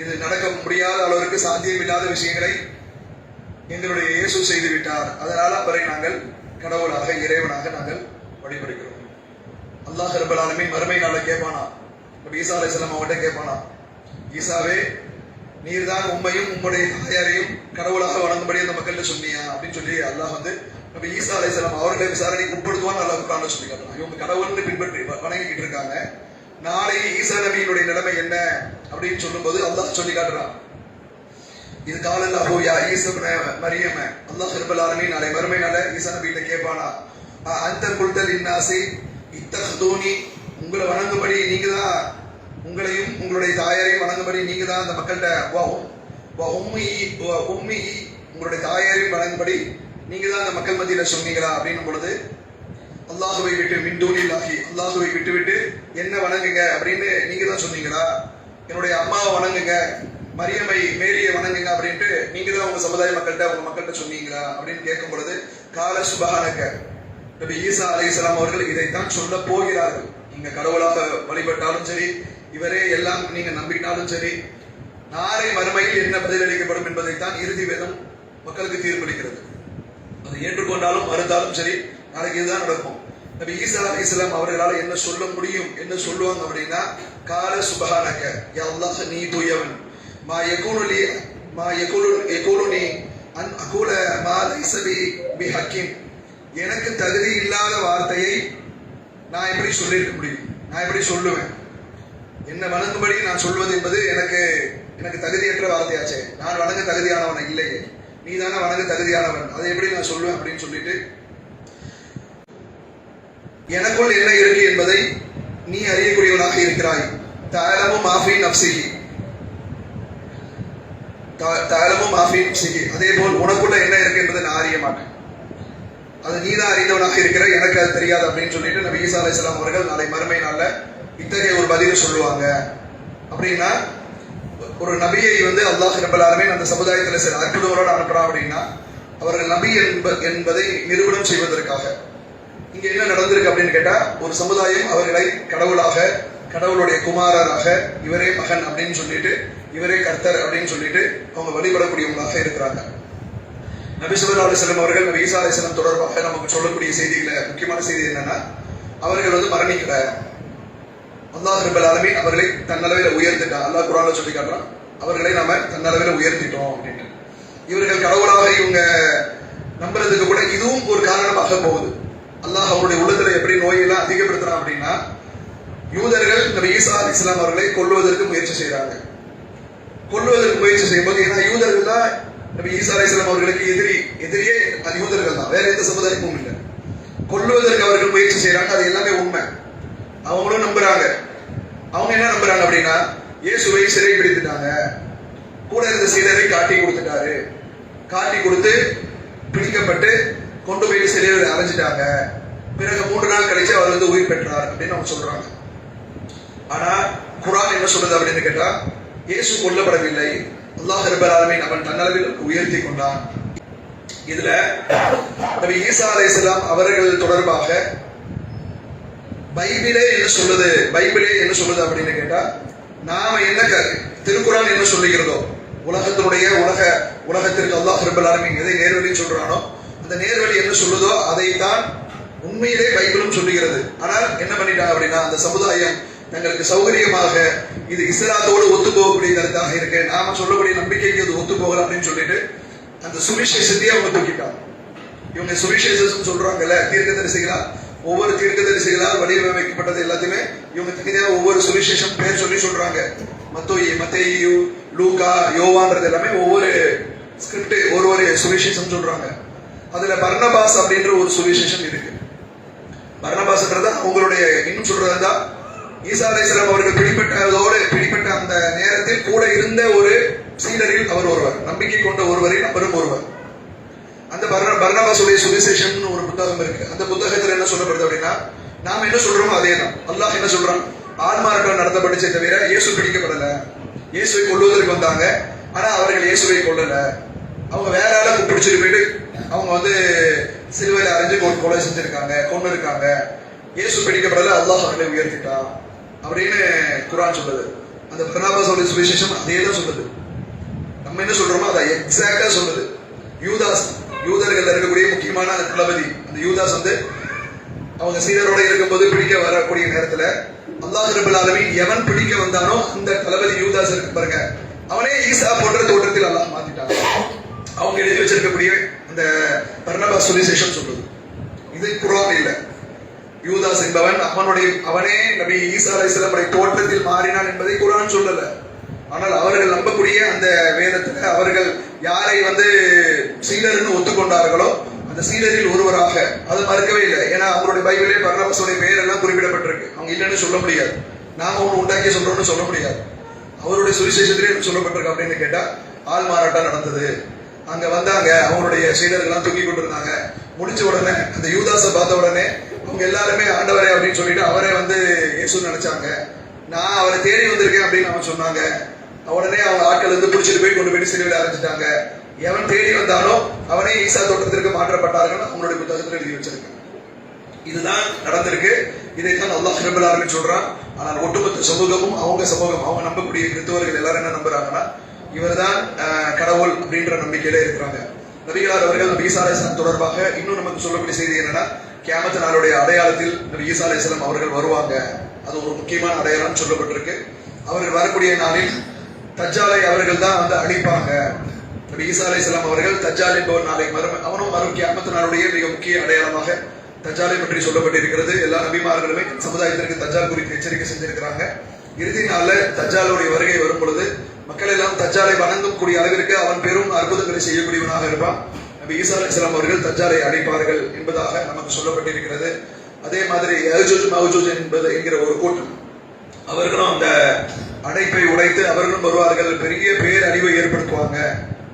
இது நடக்க முடியாத அளவிற்கு சாத்தியம் இல்லாத விஷயங்களை எங்களுடைய இயேசு செய்து விட்டார். அதனால அவரை நாங்கள் கடவுளாக இறைவனாக நாங்கள் வழிபடுகிறோம். அல்லாஹ் ரபலாலுமே மறுமை நாள கேட்பானா நபி ஈசா அலைஹிஸ்ஸலாம் அவங்கள்ட்ட கேட்பானா ஈசாவே நீர்தான் உண்மையும் உம்முடைய தாயாரையும் கடவுளாக வணங்கும்படி அந்த மக்கள்கிட்ட சொன்னியா? அப்படின்னு சொல்லி அல்லாஹ் வந்து நபி ஈசா அலைஹிஸ்ஸலாம் அவர்களை விசாரணைக்கு உட்படுத்துவான்னு அல்லாஹ் குர்ஆன்ல சொல்லி காட்டுறான். இவங்க கடவுள்னு பின்பற்றி வணங்கிக்கிட்டு இருக்காங்க. நாளை ஈசா நபியினுடைய நிலைமை என்ன அப்படின்னு சொல்லும்போது அல்லாஹ் சொல்லி காட்டுறான். இது காலல்லாஹு யா ஈசப்ன மரியம. அல்லாஹ் ரப்பல் ஆலமீன் நாளை மறுமை நாள ஈசா நபியிட்ட கேட்பானா? அந்த குல்தல் இன்னாசி இத்தகதோனி. உங்களை வணங்கும்படி நீங்க தான் உங்களையும் உங்களுடைய தாயாரையும் வணங்கும்படி நீங்க தான் அந்த மக்கள்கிட்ட வா வா உம்மி உம்மி உங்களுடைய தாயாரையும் வணங்கும்படி நீங்க தான் அந்த மக்கள் மத்தியில சொன்னீங்களா? அப்படின்னும் பொழுது அல்லாஹுவை விட்டு மின்தூனில்லாஹி அல்லாஹுவை விட்டு விட்டு என்ன வணங்குங்க அப்படின்னு நீங்க தான் சொன்னீங்களா? என்னுடைய அம்மாவை வணங்குங்க மரியமை மேரியை வணங்குங்க அப்படின்ட்டு நீங்க தான் உங்க சமுதாய மக்கள்கிட்ட உங்க மக்கள்கிட்ட சொன்னீங்களா அப்படின்னு கேட்கும் பொழுது கால சுபகானக்க நபி ஈசா அலைஹிஸ்ஸலாம் அவர்கள் இதைத்தான் சொல்ல போகிறார்கள். நீங்க கடவுளாக வழிபட்டாலும் சரி இவரே எல்லாம் நீங்க நம்பினாலும் சரி நாளை மறுமையில் என்ன பதிலளிக்கப்படும் என்பதைத்தான் இறுதி வேதம் மக்களுக்கு தீர்ப்பளிக்கிறது. அதை ஏற்றுக்கொண்டாலும் மறுத்தாலும் சரி நாளைக்கு இதுதான் நடக்கும். நபி ஈசா இஸ்லாம் அவர்களால் என்ன சொல்ல முடியும் என்ன சொல்லுவாங்க அப்படின்னா கால சுபஹானக யா அல்லாஹ் நீ தூயவன். மா யகூனு மா யகூனு யகூனுனி அன் அகூல மா லைசபி பி பி ஹக்கீம். எனக்கு தகுதி இல்லாத வார்த்தையை நான் எப்படி சொல்லியிருக்க முடியும்? நான் எப்படி சொல்லுவேன்? என்ன வணங்கும்படி நான் சொல்வது என்பது எனக்கு எனக்கு தகுதியற்ற வார்த்தையாச்சே. நான் வணங்க தகுதியானவன் இல்லையே. நீ தானே வணங்க தகுதியானவன். அதை எப்படி நான் சொல்லுவேன் அப்படின்னு சொல்லிட்டு எனக்குள் என்ன இருக்கு என்பதை நீ அறியக்கூடியவனாக இருக்கிறாய். தாயலமும் மாஃபி நப்சிகி தாயலமும் மாஃபி நப்சிகி அதே போல் உனக்குள்ள என்ன இருக்கு என்பதை நான் அறிய மாட்டேன். அது நீதான் அறிந்தவனாக இருக்கிற எனக்கு அது தெரியாது அப்படின்னு சொல்லிட்டு நபி ஈசா அலைஹிஸ்ஸலாம் அவர்கள் நாளை மறுமை நாள்ல இத்தகைய ஒரு பதிவு சொல்லுவாங்க. அப்படின்னா ஒரு நபியை வந்து அல்லாஹ் ரப்பல் அந்த சமுதாயத்தில் சில அற்புதங்களோடு அனுப்புறான் அப்படின்னா அவர்கள் நபி என்ப என்பதை நிறுவனம் செய்வதற்காக. இங்க என்ன நடந்திருக்கு அப்படின்னு கேட்டா ஒரு சமுதாயம் அவர்களை கடவுளாக கடவுளுடைய குமாரராக இவரே மகன் அப்படின்னு சொல்லிட்டு இவரே கர்த்தர் அப்படின்னு சொல்லிட்டு அவங்க வழிபடக்கூடியவங்களாக இருக்கிறாங்க. நபி ஸல்லல்லாஹு அவர்கள் நபி ஈசா அலைஹிஸ்ஸலாம் தொடர்பாக நமக்கு சொல்லக்கூடிய செய்திகளை முக்கியமான செய்தி என்னன்னா அவர்கள் வந்து மரணிக்கல. அல்லாஹ் ரப்பல் ஆலமீன் அவர்களை தன்னளவில் உயர்த்திட்டான். அல்லாஹ் குரான சொல்லி காட்டுறான் அவர்களை நாம தன்னளவில் உயர்த்திட்டோம் அப்படின்ட்டு. இவர்கள் கடவுளாக இவங்க நம்புறதுக்கு கூட இதுவும் ஒரு காரணமாக போகுது. அல்லாஹ் அவருடைய உள்ளத்துல எப்படி நோயெல்லாம் அதிகப்படுத்துறான் அப்படின்னா யூதர்கள் நபி ஈசா இஸ்லாம் அவர்களை கொல்லுவதற்கு முயற்சி செய்யறாங்க கொல்லுவதற்கு முயற்சி செய்யும்போது ஏன்னா யூதர்கள் தான் நபி ஈசா இஸ்லாம் அவர்களுக்கு எதிரி எதிரியே அது யூதர்கள் தான் வேற எந்த சமுதாயமும் இல்லை. கொல்லுவதற்கு அவர்கள் முயற்சி செய்யறாங்க அது எல்லாமே உண்மை. அவங்களும் நம்புறாங்க. அவங்க என்ன நம்புறாங்க அப்படின்னா இயேசுவை சிறை பிடித்துட்டாங்க கூட இருந்த சீடரை காட்டி கொடுத்துட்டாரு. காட்டி கொடுத்து பிடிக்கப்பட்டு கொண்டு போய் சிறையில் அரைஞ்சிட்டாங்க பிறகு மூன்று நாள் கழிச்சு அவர் வந்து உயிர் பெற்றார் அப்படின்னு அவங்க சொல்றாங்க. ஆனா குரான் என்ன சொல்றது அப்படின்னு கேட்டா இயேசு கொல்லப்படவில்லை. அல்லாஹ் ரப்பல் அவன் தன்னளவில் உயர்த்தி கொண்டான். இதுல நபி ஈசா இஸ்லாம் அவர்கள் தொடர்பாக பைபிளே என்ன சொல்லுது? பைபிளே என்ன சொல்லுது அப்படின்னு கேட்டா நாம என்ன க- திருக்குறான் என்ன சொல்லுகிறதோ உலகத்தினுடைய உலக உலகத்திற்கு அல்லாஹ் ஹர்பல் ஆலமின் எதை நேர்வழி சொல்றானோ அந்த நேர்வழி என்ன சொல்லுதோ அதைத்தான் உண்மையிலே பைபிளும் சொல்லுகிறது. ஆனால் என்ன பண்ணிட்டாங்க அப்படின்னா அந்த சமுதாயம் தங்களுக்கு சௌகரியமாக இது இஸ்லாத்தோடு ஒத்து போகக்கூடிய கருத்தாக இருக்கு நாம சொல்லக்கூடிய நம்பிக்கைக்கு அது ஒத்து போகலாம் அப்படின்னு சொல்லிட்டு அந்த சுவிசேஷத்தையே அவங்க தூக்கிட்டாங்க. இவங்க சுவிசேஷம் சொல்றாங்கல்ல தீர்க்கதரிசிகளால் ஒவ்வொரு தீர்க்கதரிசிகளால் வடிவமைக்கப்பட்டது எல்லாத்தையுமே இவங்க தனியாக ஒவ்வொரு சுவிசேஷம் பேர் சொல்லி சொல்றாங்க. மத்தோயி மத்தேயு லூகா யோவான்றது எல்லாமே ஒவ்வொரு ஸ்கிரிப்ட் ஒரு ஒரு சுவிசேஷம் சொல்றாங்க. அதுல பர்ணபாஸ் அப்படின்ற ஒரு சுவிசேஷம் இருக்கு. பர்ணபாஸ்ன்றது அவங்களுடைய இன்னும் சொல்றதா ஈசா அலைஹிஸ்ஸலாம் அவர்கள் பிடிபட்டதோடு பிடிபட்ட அந்த நேரத்தில் கூட இருந்த ஒரு சீடரில் அவர் ஒருவர் நம்பிக்கை கொண்ட ஒருவரில் அவரும் ஒருவர். அந்த பர்ண பர்ணபாசுடைய சுவிசேஷம்னு ஒரு புத்தகம் இருக்கு. அந்த புத்தகத்துல என்ன சொல்லப்படுது அப்படின்னா நாம் என்ன சொல்றோமோ அதே தான் அல்லாஹ் என்ன சொல்றான்? ஆன்மார்கள் நடத்தப்பட்டுச்சே தவிர இயேசு பிடிக்கப்படல. இயேசுவை கொள்வதற்கு வந்தாங்க. ஆனா அவர்கள் இயேசுவை கொள்ளல அவங்க வேற ஆளை பிடிச்சிட்டு போயிட்டு அவங்க வந்து சிலுவையில் அரைஞ்சு ஒரு கொலை செஞ்சிருக்காங்க கொண்டு இருக்காங்க இயேசு பிடிக்கப்படல அல்லாஹ் அவர்களை உயர்த்திட்டான் அப்படின்னு குரான் சொல்லுது. அந்த பர்ணாபாசோட சுவிசேஷம் அதே தான் சொல்லுது. நம்ம என்ன சொல்றோமோ அதை எக்ஸாக்டா சொல்லுது. யூதாஸ் யூதர்கள் இருக்கக்கூடிய முக்கியமான அந்த தளபதி அந்த யூதாஸ் வந்து அவங்க சீடரோட இருக்கும்போது பிடிக்க வரக்கூடிய நேரத்துல அல்லாஹ் ரபுல் எவன் பிடிக்க வந்தானோ அந்த தளபதி யூதாஸ் இருக்கு பாருங்க. அவனே ஈசா போன்ற தோற்றத்தில் அல்லாஹ் மாத்திட்டாங்க அவங்க எழுதி வச்சிருக்கக்கூடிய அந்த பர்ணபா சுவிசேஷம் சொல்லுது இது குரான் இல்ல. யூதாஸ் என்பவன் அவனுடைய அவனே நபி ஈசா அலைஹிஸ்ஸலாமுடைய தோற்றத்தில் மாறினான் என்பதை குரான் சொல்லல. ஆனால் அவர்கள் நம்பக்கூடிய அந்த வேதத்துல அவர்கள் யாரை வந்து சீடர்னு ஒத்துக்கொண்டார்களோ அந்த சீடரில் ஒருவராக அது மறுக்கவே இல்லை. ஏன்னா அவங்களுடைய பைபிளே பர்ணபாஸுடைய பெயர் எல்லாம் குறிப்பிடப்பட்டிருக்கு. அவங்க இல்லைன்னு சொல்ல முடியாது. நாம ஒன்று உண்டாக்கி சொல்றோம்னு சொல்ல முடியாது. அவருடைய சுவிசேஷத்திலே சொல்லப்பட்டிருக்கு அப்படின்னு கேட்டா ஆள் மாறாட்டம் நடந்தது. அங்க வந்தாங்க அவங்களுடைய சீடர்கள்லாம் தூக்கி கொண்டு இருந்தாங்க முடிச்ச உடனே அந்த யூதாசை பார்த்த உடனே அவங்க எல்லாருமே ஆண்டவரே அப்படின்னு சொல்லிட்டு அவரே வந்து இயேசு நினைச்சாங்க. நான் அவரை தேடி வந்திருக்கேன் அப்படின்னு அவன் சொன்னாங்க. உடனே அவங்க ஆட்கள் வந்து பிடிச்சிட்டு போய் கொண்டு போய் சிலுவையில் அரைஞ்சிட்டாங்க எவன் தேடி வந்தானோ அவனே ஈசா தோட்டத்திற்கு மாற்றப்பட்டார்கள் அவங்களுடைய புத்தகத்தில் எழுதி வச்சிருக்காங்க இதுதான் நடந்திருக்கு. இதைத்தான் அல்லாஹ் ரபுல் ஆலமீன் சொல்றான். ஆனால் ஒட்டுமொத்த சமூகமும் அவங்க சமூகம் அவங்க நம்பக்கூடிய கிறிஸ்தவர்கள் எல்லாரும் என்ன நம்புறாங்கன்னா இவர் தான் கடவுள் அப்படின்ற நம்பிக்கையில இருக்கிறாங்க. நபிகளார் அவர்கள் நபி ஈசா அலைஹிஸ்ஸலாம் தொடர்பாக இன்னும் நமக்கு சொல்லக்கூடிய செய்தி என்னன்னா கியாமத் நாளுடைய அடையாளத்தில் நபி ஈசா அவர்கள் வருவாங்க. அது ஒரு முக்கியமான அடையாளம் சொல்லப்பட்டிருக்கு. அவர்கள் வரக்கூடிய நாளில் தஜ்ஜாலை அவர்கள் தான் வந்து அழிப்பாங்க. நபி ஈசா அவர்கள் தஜ்ஜால் என்பவர் நாளை வரும் அவனும் வரும் கியாமத் நாளுடைய மிக முக்கிய அடையாளமாக தஜ்ஜாலை பற்றி சொல்லப்பட்டிருக்கிறது. எல்லா நபிமார்களுமே சமுதாயத்திற்கு தஜ்ஜால் குறித்து எச்சரிக்கை செஞ்சிருக்கிறாங்க. இறுதி நாளில் தஜ்ஜாலுடைய வருகை வரும் பொழுது மக்கள் எல்லாம் தச்சாலை வணங்கக்கூடிய அளவிற்கு அவன் பெரும் அற்புதங்களை செய்யக்கூடியவனாக இருப்பான். நபி ஈசா அலைஹிஸ்ஸலாம் அவர்கள் தச்சாலை அடைப்பார்கள் என்பதாக நமக்கு சொல்லப்பட்டிருக்கிறது. அதே மாதிரி யஜூஜ் மௌஜூஜ் என்பது என்கிற ஒரு கூட்டம். அவர்களும் அந்த அடைப்பை உடைத்து அவர்களும் வருவார்கள். பெரிய பேர் அறிவை ஏற்படுத்துவாங்க.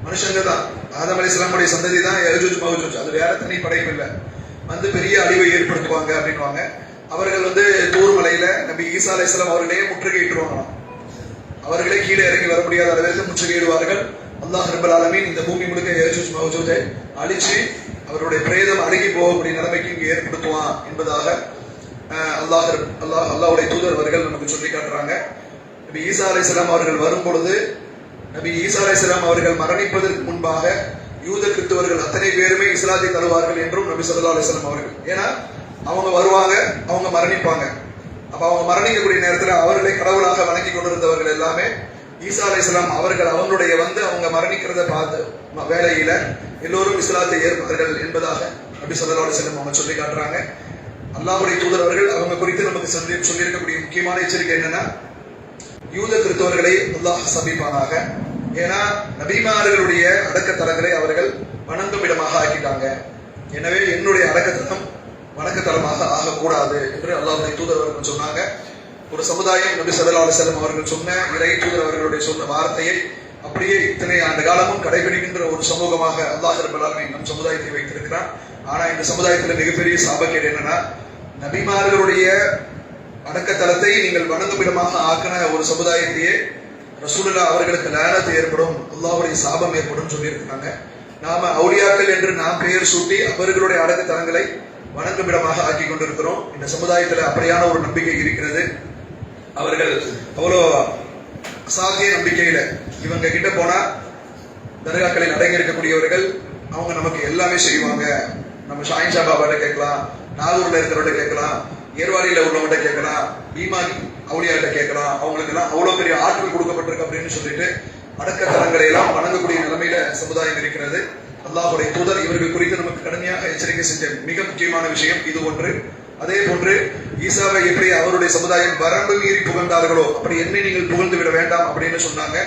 மனுஷங்க தான். ஆதம் அலிஸ்லாமுடைய சந்ததி தான் யஜூஜ் மௌஜூஜ் அது வேற தனி படைப்பு இல்லை. வந்து பெரிய அழிவை ஏற்படுத்துவாங்க அப்படின்வாங்க அவர்கள் வந்து தூர் மலையில நபி ஈசா அலைஹிஸ்ஸலாம் அவர்களே முற்றுகையிட்டுருவாங்களாம். அவர்களே கீழே இறங்கி வர முடியாத அளவிற்கு முற்றுகையிடுவார்கள். அல்லாஹ் ரப்பல் ஆலமீன் இந்த பூமி முழுக்க யஜூஜ் மௌஜூஜை அழிச்சு அவருடைய பிரேதம் அழுகி போகக்கூடிய நிலைமைக்கு இங்கு ஏற்படுத்துவான் என்பதாக அல்லாஹ் அல்லாஹ் அல்லாஹ்வுடைய தூதர் அவர்கள் நமக்கு சொல்லி காட்டுறாங்க. நபி ஈசா அலைஹிஸ்ஸலாம் அவர்கள் வரும் பொழுது நபி ஈசா அலைஹிஸ்ஸலாம் அவர்கள் மரணிப்பதற்கு முன்பாக யூத கிறிஸ்தவர்கள் அத்தனை பேருமே இஸ்லாத்தை தருவார்கள் என்றும் நபி சல்லா அலிஸ்லாம் அவர்கள் ஏன்னா அவங்க வருவாங்க அவங்க மரணிப்பாங்க. அப்ப அவங்க மரணிக்கக்கூடிய நேரத்துல அவர்களை கடவுளாக வணங்கி கொண்டிருந்தவர்கள் எல்லாமே ஈசா இஸ்லாம் அவர்கள் அவங்களுடைய வந்து அவங்க மரணிக்கிறத பார்த்து வேலையில எல்லோரும் இஸ்லாத்தை ஏற்பார்கள் என்பதாக அப்படி ஸல்லல்லாஹு செல்லும் அவங்க சொல்லி காட்டுறாங்க. அல்லாவுடைய தூதர் அவர்கள் அவங்க குறித்து நமக்கு சொல்லி சொல்லியிருக்கக்கூடிய முக்கியமான எச்சரிக்கை என்னன்னா யூத கிறிஸ்தவர்களை அல்லாஹ் சமீபானாக ஏன்னா நபிமார்களுடைய அடக்கத்தலங்களை அவர்கள் வணங்கும் இடமாக ஆக்கிட்டாங்க. எனவே என்னுடைய அடக்கத்தலம் வணக்கத்தலமாக ஆகக்கூடாது என்று அல்லாவுடைய தூதர் அவர்கள் சொன்னாங்க. ஒரு சமுதாயம் நபி ஸல்லல்லாஹு அலைஹி அவர்கள் சொன்ன இறை தூதர் அவர்களுடைய சொன்ன வார்த்தையை அப்படியே இத்தனை ஆண்டு காலமும் கடைபிடிக்கின்ற ஒரு சமூகமாக அல்லாஹ் ரப்பல் நம் சமுதாயத்தை வைத்திருக்கிறான் ஆனா இந்த சமுதாயத்துல மிகப்பெரிய சாபக்கேடு என்னன்னா நபிமார்களுடைய அடக்கத்தலத்தை நீங்கள் வணங்கும் இடமாக ஆக்கின ஒரு சமுதாயத்தையே ரசூலுல்லா அவர்களுக்கு லேனத்து ஏற்படும் அல்லாவுடைய சாபம் ஏற்படும் சொல்லியிருக்கிறாங்க. நாம அவுளியாக்கள் என்று நாம் பெயர் சூட்டி அவர்களுடைய அடக்கத்தலங்களை வணங்கும் இடமாக ஆக்கி கொண்டிருக்கிறோம். இந்த சமுதாயத்துல அப்படியான ஒரு நம்பிக்கை இருக்கிறது. அவர்கள் அவ்வளோ சாத்திய நம்பிக்கையில இவங்க கிட்ட போனா தர்காக்களில் அடங்கி இருக்கக்கூடியவர்கள் அவங்க நமக்கு எல்லாமே செய்வாங்க. நம்ம ஷாயின்ஷா பாபாட்ட கேட்கலாம் நாகூர்ல இருக்கிறவர்கிட்ட கேட்கலாம் ஏர்வாடியில உள்ளவங்கள்ட்ட கேட்கலாம் பீமா அவுளியாட்ட கேட்கலாம். அவங்களுக்கு எல்லாம் அவ்வளவு பெரிய ஆற்றல் கொடுக்கப்பட்டிருக்கு அப்படின்னு சொல்லிட்டு அடக்கத்தலங்களை எல்லாம் வணங்கக்கூடிய நிலைமையில சமுதாயம் இருக்கிறது. அல்லாஹுடைய தூதர் இவர்கள் குறித்து நமக்கு கடுமையாக எச்சரிக்கை செஞ்ச மிக முக்கியமான விஷயம் இது ஒன்று. அதே போன்று ஈசாவை எப்படி அவருடைய சமுதாயம் வரம்பு மீறி புகழ்ந்தார்களோ அப்படி என்னை நீங்கள் புகழ்ந்து விட வேண்டாம் அப்படின்னு சொன்னாங்க.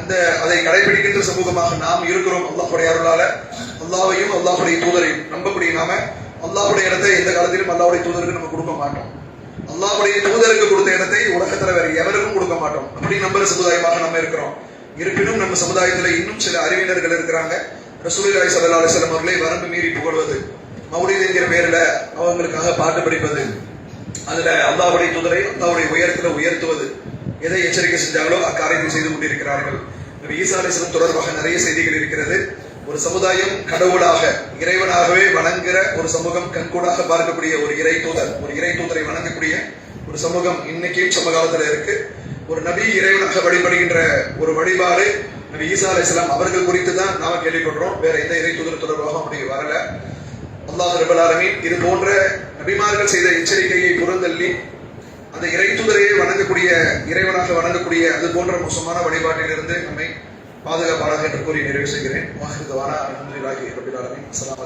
அந்த அதை கடைபிடிக்கின்ற சமூகமாக நாம் இருக்கிறோம் அல்லாஹுடைய அருளால. அல்லாவையும் அல்லாஹுடைய தூதரையும் நம்பக்கூடிய நாம அல்லாஹுடைய இடத்தை எந்த காலத்திலும் அல்லாவுடைய தூதருக்கு நம்ம கொடுக்க மாட்டோம். அல்லாஹுடைய தூதருக்கு கொடுத்த இடத்தை உலகத்துல வேற எவருக்கும் கொடுக்க மாட்டோம். அப்படி நம்புற சமுதாயமாக நம்ம இருக்கிறோம். இருப்பினும் நம்ம சமுதாயத்துல இன்னும் சில அறிவினர்கள் இருக்கிறாங்க. ரசூலுல்லாஹி ஸல்லல்லாஹு அலைஹி அவர்களை வரம்பு மீறி புகழ்வது மௌலித் என்கிற பேரில் அவங்களுக்காக பாட்டு படிப்பது அதுல அல்லாவுடைய துதரை அல்லாவுடைய உயரத்தில் உயர்த்துவது எதை எச்சரிக்கை செஞ்சாங்களோ அக்காரியத்தை செய்து கொண்டிருக்கிறார்கள். நபி ஈசா அலிஸ்லம் தொடர்பாக நிறைய செய்திகள் இருக்கிறது. ஒரு சமுதாயம் கடவுளாக இறைவனாகவே வணங்குற ஒரு சமூகம் கண்கூடாக பார்க்கக்கூடிய ஒரு இறை தூதர் ஒரு இறை தூதரை வணங்கக்கூடிய ஒரு சமூகம் இன்னைக்கும் சமகாலத்துல இருக்கு. ஒரு நபி இறைவனாக வழிபடுகின்ற ஒரு வழிபாடு நபி ஈசா அலைஹிஸ்ஸலாம் அவர்கள் குறித்து தான் நாம கேள்விப்படுறோம். வேற எந்த இறை தூதர் தொடர்பாக அப்படி வரல. அல்லாஹ் ரபுல் ஆலமீன் இது போன்ற நபிமார்கள் செய்த எச்சரிக்கையை புறந்தள்ளி அந்த இறை தூதரையே வணங்கக்கூடிய இறைவனாக வணங்கக்கூடிய அது போன்ற மோசமான வழிபாட்டிலிருந்து நம்மை பாதுகாப்பாளர் என்று கூறி நிறைவு செய்கிறேன். வாஹிதுவானா அலமதுல்லாஹி ரபில் ஆலமீன். அஸ்ஸலாமு